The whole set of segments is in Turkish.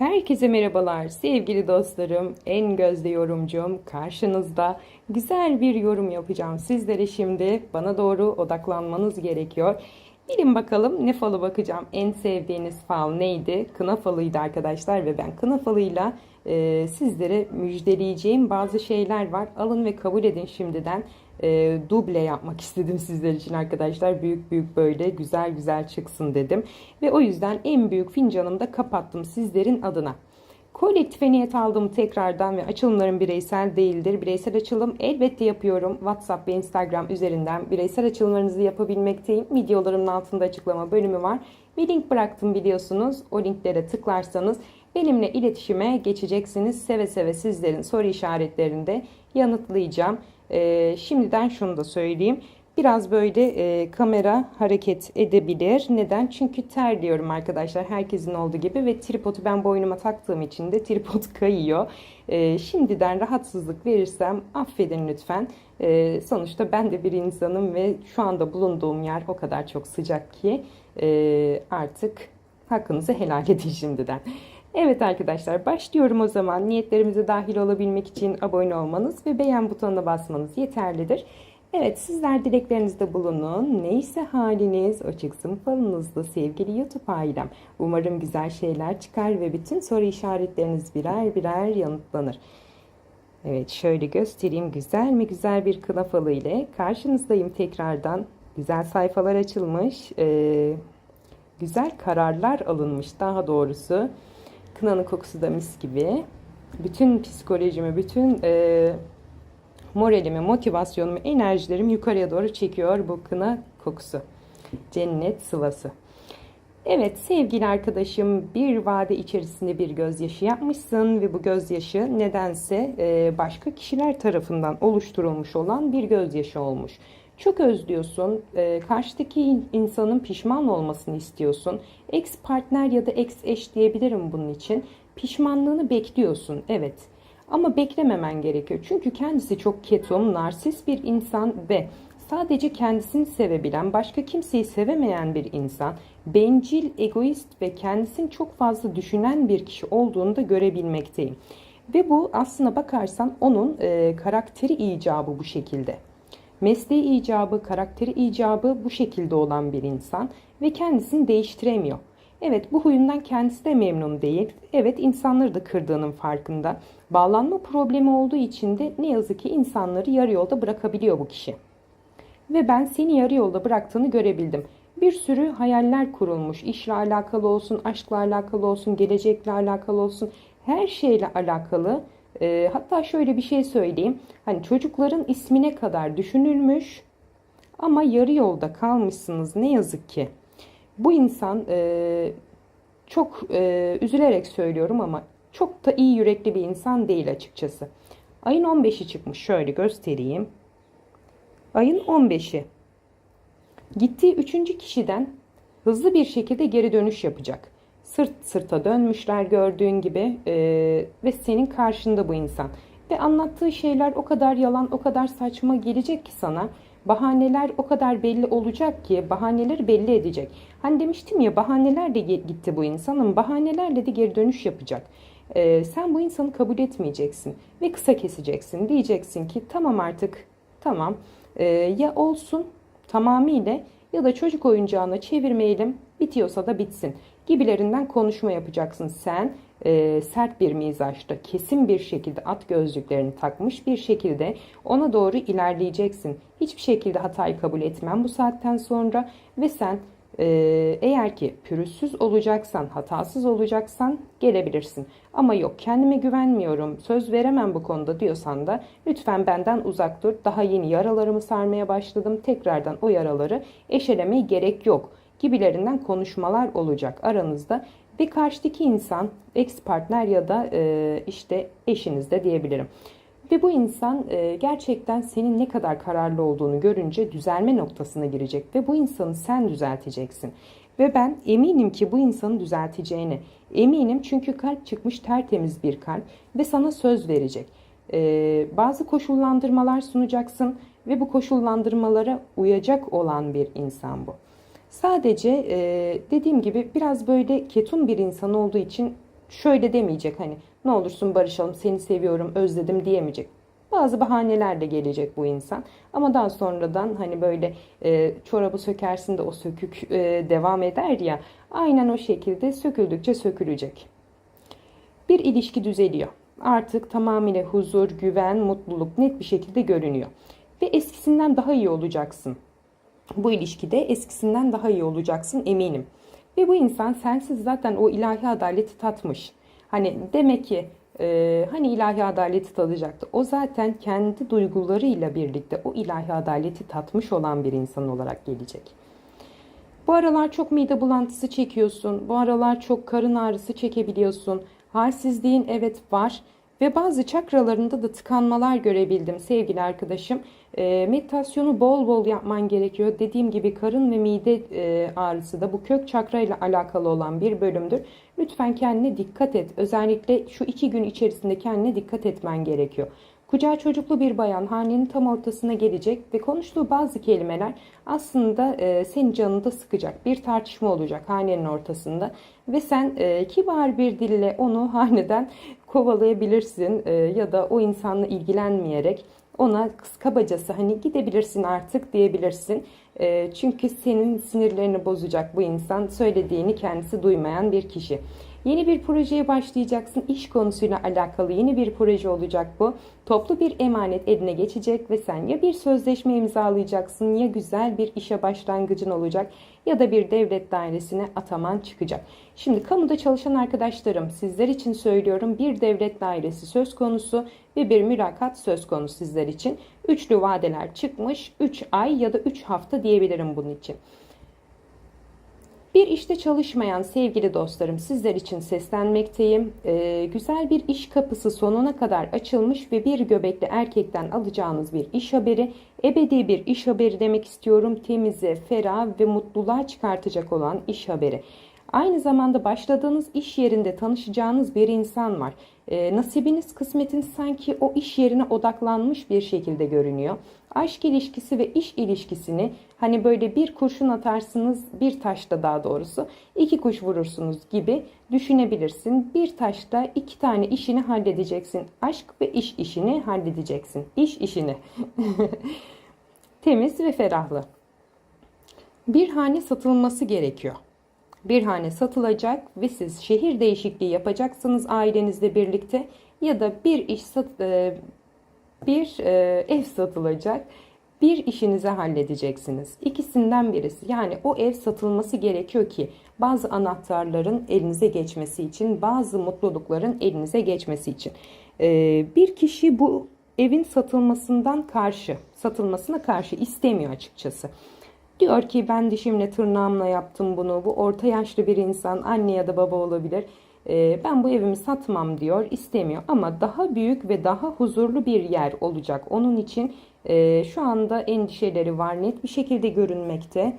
Herkese merhabalar sevgili dostlarım, en gözde yorumcum karşınızda güzel bir yorum yapacağım sizlere şimdi bana doğru odaklanmanız gerekiyor. Bilin bakalım ne falı bakacağım. En sevdiğiniz fal neydi? Kına falıydı arkadaşlar ve ben kına falıyla e, sizlere müjdeleyeceğim bazı şeyler var. Alın ve kabul edin şimdiden. E, duble yapmak istedim sizler için arkadaşlar. Büyük büyük böyle güzel güzel çıksın dedim. Ve o yüzden en büyük fincanımı da kapattım sizlerin adına. Kolektife niyet aldım tekrardan ve açılımlarım bireysel değildir. Bireysel açılım elbette yapıyorum. WhatsApp ve Instagram üzerinden bireysel açılımlarınızı yapabilmekteyim. Videolarımın altında açıklama bölümü var. Bir link bıraktım biliyorsunuz. O linklere tıklarsanız benimle iletişime geçeceksiniz. Seve seve sizlerin soru işaretlerini de yanıtlayacağım. Ee, şimdiden şunu da söyleyeyim. Biraz böyle e, kamera hareket edebilir. Neden? Çünkü terliyorum arkadaşlar. Herkesin olduğu gibi ve tripodu ben boynuma taktığım için de tripod kayıyor. E, şimdiden rahatsızlık verirsem affedin lütfen. E, sonuçta ben de bir insanım ve şu anda bulunduğum yer o kadar çok sıcak ki e, artık hakkınızı helal edin şimdiden. Evet arkadaşlar başlıyorum o zaman. Niyetlerimize dahil olabilmek için abone olmanız ve beğen butonuna basmanız yeterlidir. Evet sizler dileklerinizde bulunun. Neyse haliniz o çıksın falınızda sevgili YouTube ailem. Umarım güzel şeyler çıkar ve bütün soru işaretleriniz birer birer yanıtlanır. Evet şöyle göstereyim güzel mi güzel bir falı ile karşınızdayım tekrardan. Güzel sayfalar açılmış. Ee, güzel kararlar alınmış daha doğrusu. Kınanın kokusu da mis gibi. Bütün psikolojimi, bütün... E, moralimi, motivasyonumu, enerjilerimi yukarıya doğru çekiyor bu kına kokusu. Cennet sıvası. Evet sevgili arkadaşım bir vade içerisinde bir gözyaşı yapmışsın ve bu gözyaşı nedense e, başka kişiler tarafından oluşturulmuş olan bir gözyaşı olmuş. Çok özlüyorsun, e, karşıdaki insanın pişman olmasını istiyorsun. Ex partner ya da ex eş diyebilirim bunun için. Pişmanlığını bekliyorsun, evet. Ama beklememen gerekiyor. Çünkü kendisi çok ketum, narsist bir insan ve sadece kendisini sevebilen, başka kimseyi sevemeyen bir insan, bencil, egoist ve kendisini çok fazla düşünen bir kişi olduğunu da görebilmekteyim. Ve bu aslına bakarsan onun e, karakteri icabı bu şekilde. Mesleği icabı, karakteri icabı bu şekilde olan bir insan ve kendisini değiştiremiyor. Evet bu huyundan kendisi de memnun değil. Evet insanları da kırdığının farkında. Bağlanma problemi olduğu için de ne yazık ki insanları yarı yolda bırakabiliyor bu kişi. Ve ben seni yarı yolda bıraktığını görebildim. Bir sürü hayaller kurulmuş. İşle alakalı olsun, aşkla alakalı olsun, gelecekle alakalı olsun. Her şeyle alakalı. E, hatta şöyle bir şey söyleyeyim. Hani çocukların ismine kadar düşünülmüş ama yarı yolda kalmışsınız ne yazık ki. Bu insan e, çok e, üzülerek söylüyorum ama çok da iyi yürekli bir insan değil açıkçası. Ayın 15'i çıkmış. Şöyle göstereyim. Ayın 15'i. Gittiği üçüncü kişiden hızlı bir şekilde geri dönüş yapacak. Sırt sırta dönmüşler gördüğün gibi e, ve senin karşında bu insan. Ve anlattığı şeyler o kadar yalan, o kadar saçma gelecek ki sana. Bahaneler o kadar belli olacak ki bahaneleri belli edecek. Hani demiştim ya bahanelerle gitti bu insanın bahanelerle de geri dönüş yapacak. Ee, sen bu insanı kabul etmeyeceksin ve kısa keseceksin. Diyeceksin ki tamam artık tamam ee, ya olsun tamamıyla ya da çocuk oyuncağına çevirmeyelim bitiyorsa da bitsin gibilerinden konuşma yapacaksın sen e, sert bir mizaçta kesin bir şekilde at gözlüklerini takmış bir şekilde ona doğru ilerleyeceksin. Hiçbir şekilde hatayı kabul etmem bu saatten sonra ve sen e, eğer ki pürüzsüz olacaksan, hatasız olacaksan gelebilirsin. Ama yok kendime güvenmiyorum, söz veremem bu konuda diyorsan da lütfen benden uzak dur. Daha yeni yaralarımı sarmaya başladım. Tekrardan o yaraları eşelemeye gerek yok gibilerinden konuşmalar olacak aranızda ve karşıdaki insan ex partner ya da e, işte eşiniz de diyebilirim. Ve bu insan e, gerçekten senin ne kadar kararlı olduğunu görünce düzelme noktasına girecek ve bu insanı sen düzelteceksin. Ve ben eminim ki bu insanı düzelteceğine eminim çünkü kalp çıkmış tertemiz bir kalp ve sana söz verecek. E, bazı koşullandırmalar sunacaksın ve bu koşullandırmalara uyacak olan bir insan bu. Sadece e, dediğim gibi biraz böyle ketum bir insan olduğu için şöyle demeyecek hani ne olursun barışalım seni seviyorum özledim diyemeyecek. Bazı bahanelerle gelecek bu insan ama daha sonradan hani böyle e, çorabı sökersin de o sökük e, devam eder ya aynen o şekilde söküldükçe sökülecek. Bir ilişki düzeliyor. Artık tamamıyla huzur, güven, mutluluk net bir şekilde görünüyor. Ve eskisinden daha iyi olacaksın. Bu ilişkide eskisinden daha iyi olacaksın eminim. Ve bu insan sensiz zaten o ilahi adaleti tatmış. Hani demek ki e, hani ilahi adaleti tadacaktı. O zaten kendi duygularıyla birlikte o ilahi adaleti tatmış olan bir insan olarak gelecek. Bu aralar çok mide bulantısı çekiyorsun. Bu aralar çok karın ağrısı çekebiliyorsun. Halsizliğin evet var. Ve bazı çakralarında da tıkanmalar görebildim sevgili arkadaşım. E, meditasyonu bol bol yapman gerekiyor. Dediğim gibi karın ve mide e, ağrısı da bu kök çakra ile alakalı olan bir bölümdür. Lütfen kendine dikkat et. Özellikle şu iki gün içerisinde kendine dikkat etmen gerekiyor. Kucağı çocuklu bir bayan hanenin tam ortasına gelecek ve konuştuğu bazı kelimeler aslında e, senin canını sıkacak. Bir tartışma olacak hanenin ortasında ve sen e, kibar bir dille onu haneden kovalayabilirsin e, ya da o insanla ilgilenmeyerek ona kabacası hani gidebilirsin artık diyebilirsin. E, çünkü senin sinirlerini bozacak bu insan söylediğini kendisi duymayan bir kişi. Yeni bir projeye başlayacaksın. İş konusuyla alakalı yeni bir proje olacak bu. Toplu bir emanet eline geçecek ve sen ya bir sözleşme imzalayacaksın ya güzel bir işe başlangıcın olacak ya da bir devlet dairesine ataman çıkacak. Şimdi kamuda çalışan arkadaşlarım sizler için söylüyorum bir devlet dairesi söz konusu ve bir mülakat söz konusu sizler için. Üçlü vadeler çıkmış 3 ay ya da 3 hafta diyebilirim bunun için. Bir işte çalışmayan sevgili dostlarım sizler için seslenmekteyim. Ee, güzel bir iş kapısı sonuna kadar açılmış ve bir göbekli erkekten alacağınız bir iş haberi, ebedi bir iş haberi demek istiyorum. Temize, ferah ve mutluluğa çıkartacak olan iş haberi. Aynı zamanda başladığınız iş yerinde tanışacağınız bir insan var. E, nasibiniz, kısmetiniz sanki o iş yerine odaklanmış bir şekilde görünüyor. Aşk ilişkisi ve iş ilişkisini hani böyle bir kurşun atarsınız, bir taşla daha doğrusu iki kuş vurursunuz gibi düşünebilirsin. Bir taşla iki tane işini halledeceksin. Aşk ve iş işini halledeceksin. İş işini. Temiz ve ferahlı. Bir hane satılması gerekiyor bir hane satılacak ve siz şehir değişikliği yapacaksınız ailenizle birlikte ya da bir iş sat, e, bir e, ev satılacak. Bir işinizi halledeceksiniz. İkisinden birisi. Yani o ev satılması gerekiyor ki bazı anahtarların elinize geçmesi için, bazı mutlulukların elinize geçmesi için. E, bir kişi bu evin satılmasından karşı, satılmasına karşı istemiyor açıkçası. Diyor ki ben dişimle tırnağımla yaptım bunu. Bu orta yaşlı bir insan anne ya da baba olabilir. Ee, ben bu evimi satmam diyor istemiyor ama daha büyük ve daha huzurlu bir yer olacak. Onun için e, şu anda endişeleri var net bir şekilde görünmekte.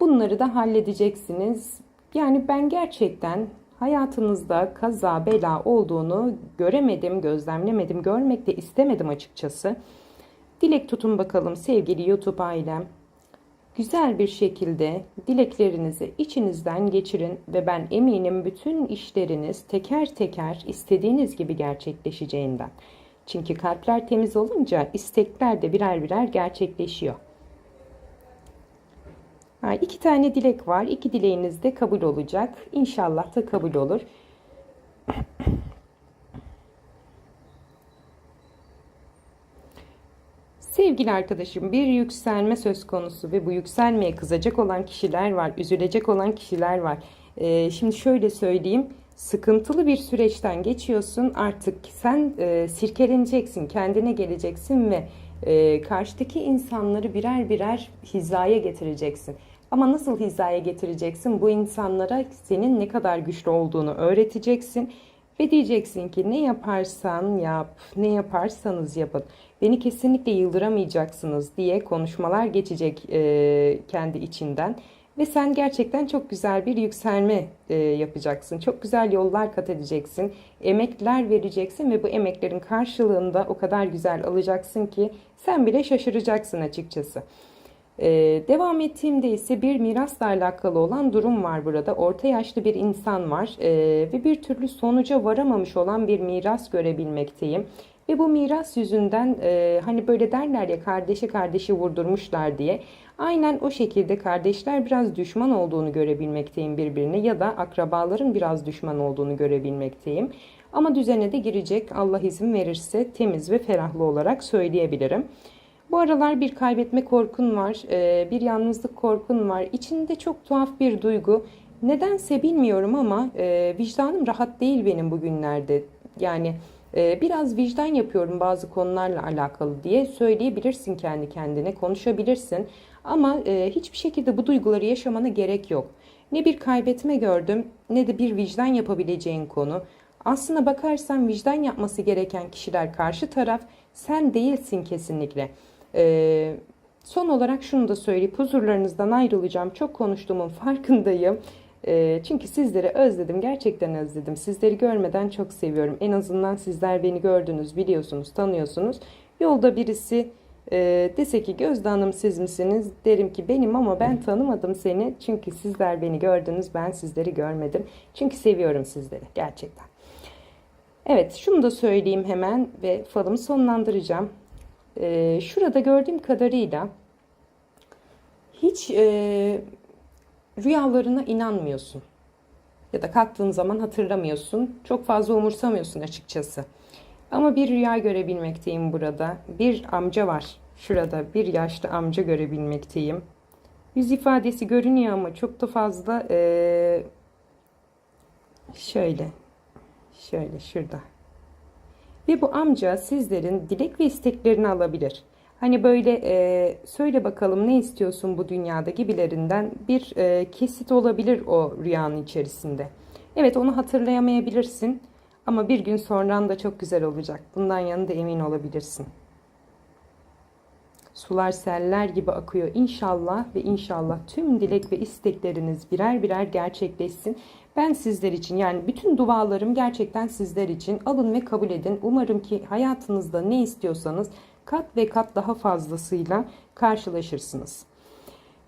Bunları da halledeceksiniz. Yani ben gerçekten hayatınızda kaza bela olduğunu göremedim, gözlemlemedim, görmek de istemedim açıkçası. Dilek tutun bakalım sevgili YouTube ailem güzel bir şekilde dileklerinizi içinizden geçirin ve ben eminim bütün işleriniz teker teker istediğiniz gibi gerçekleşeceğinden. Çünkü kalpler temiz olunca istekler de birer birer gerçekleşiyor. Ha, iki tane dilek var. İki dileğiniz de kabul olacak. İnşallah da kabul olur. Sevgili arkadaşım bir yükselme söz konusu ve bu yükselmeye kızacak olan kişiler var, üzülecek olan kişiler var. Ee, şimdi şöyle söyleyeyim, sıkıntılı bir süreçten geçiyorsun artık sen e, sirkeleneceksin, kendine geleceksin ve e, karşıdaki insanları birer birer hizaya getireceksin. Ama nasıl hizaya getireceksin? Bu insanlara senin ne kadar güçlü olduğunu öğreteceksin ve diyeceksin ki ne yaparsan yap, ne yaparsanız yapın. Beni kesinlikle yıldıramayacaksınız diye konuşmalar geçecek e, kendi içinden. Ve sen gerçekten çok güzel bir yükselme e, yapacaksın. Çok güzel yollar kat edeceksin. Emekler vereceksin ve bu emeklerin karşılığında o kadar güzel alacaksın ki sen bile şaşıracaksın açıkçası. Ee, devam ettiğimde ise bir mirasla alakalı olan durum var burada. Orta yaşlı bir insan var ee, ve bir türlü sonuca varamamış olan bir miras görebilmekteyim. Ve bu miras yüzünden e, hani böyle derler ya kardeşi kardeşi vurdurmuşlar diye. Aynen o şekilde kardeşler biraz düşman olduğunu görebilmekteyim birbirine ya da akrabaların biraz düşman olduğunu görebilmekteyim. Ama düzene de girecek Allah izin verirse temiz ve ferahlı olarak söyleyebilirim. Bu aralar bir kaybetme korkun var, e, bir yalnızlık korkun var. İçinde çok tuhaf bir duygu. Nedense bilmiyorum ama e, vicdanım rahat değil benim bugünlerde. Yani e, biraz vicdan yapıyorum bazı konularla alakalı diye söyleyebilirsin kendi kendine, konuşabilirsin. Ama hiçbir şekilde bu duyguları yaşamana gerek yok. Ne bir kaybetme gördüm ne de bir vicdan yapabileceğin konu. Aslına bakarsan vicdan yapması gereken kişiler karşı taraf sen değilsin kesinlikle. Ee, son olarak şunu da söyleyip huzurlarınızdan ayrılacağım. Çok konuştuğumun farkındayım. Ee, çünkü sizleri özledim. Gerçekten özledim. Sizleri görmeden çok seviyorum. En azından sizler beni gördünüz, biliyorsunuz, tanıyorsunuz. Yolda birisi e, dese ki Gözde Hanım siz misiniz? Derim ki benim ama ben tanımadım seni. Çünkü sizler beni gördünüz, ben sizleri görmedim. Çünkü seviyorum sizleri gerçekten. Evet, şunu da söyleyeyim hemen ve falımı sonlandıracağım. Ee, şurada gördüğüm kadarıyla hiç e, rüyalarına inanmıyorsun. Ya da kalktığın zaman hatırlamıyorsun. Çok fazla umursamıyorsun açıkçası. Ama bir rüya görebilmekteyim burada. Bir amca var. Şurada bir yaşlı amca görebilmekteyim. Yüz ifadesi görünüyor ama çok da fazla e, şöyle şöyle şurada. Ve bu amca sizlerin dilek ve isteklerini alabilir. Hani böyle e, söyle bakalım ne istiyorsun bu dünyada gibilerinden bir e, kesit olabilir o rüyanın içerisinde. Evet onu hatırlayamayabilirsin ama bir gün sonran da çok güzel olacak. Bundan yanında emin olabilirsin. Sular seller gibi akıyor inşallah ve inşallah tüm dilek ve istekleriniz birer birer gerçekleşsin. Ben sizler için yani bütün dualarım gerçekten sizler için alın ve kabul edin. Umarım ki hayatınızda ne istiyorsanız kat ve kat daha fazlasıyla karşılaşırsınız.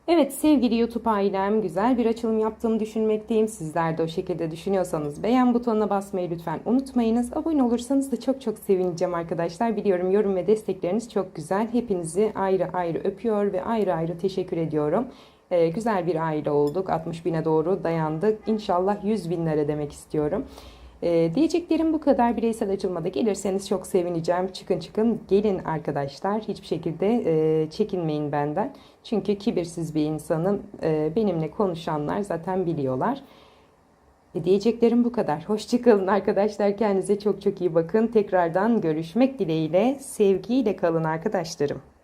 Evet sevgili YouTube ailem güzel bir açılım yaptığımı düşünmekteyim. Sizler de o şekilde düşünüyorsanız beğen butonuna basmayı lütfen unutmayınız. Abone olursanız da çok çok sevineceğim arkadaşlar. Biliyorum yorum ve destekleriniz çok güzel. Hepinizi ayrı ayrı öpüyor ve ayrı ayrı teşekkür ediyorum. Ee, güzel bir aile olduk. 60 bine doğru dayandık. İnşallah 100 binlere demek istiyorum. Ee, diyeceklerim bu kadar. Bireysel açılmada gelirseniz çok sevineceğim. Çıkın çıkın gelin arkadaşlar. Hiçbir şekilde e, çekinmeyin benden. Çünkü kibirsiz bir insanım. E, benimle konuşanlar zaten biliyorlar. E, diyeceklerim bu kadar. Hoşçakalın arkadaşlar. Kendinize çok çok iyi bakın. Tekrardan görüşmek dileğiyle. Sevgiyle kalın arkadaşlarım.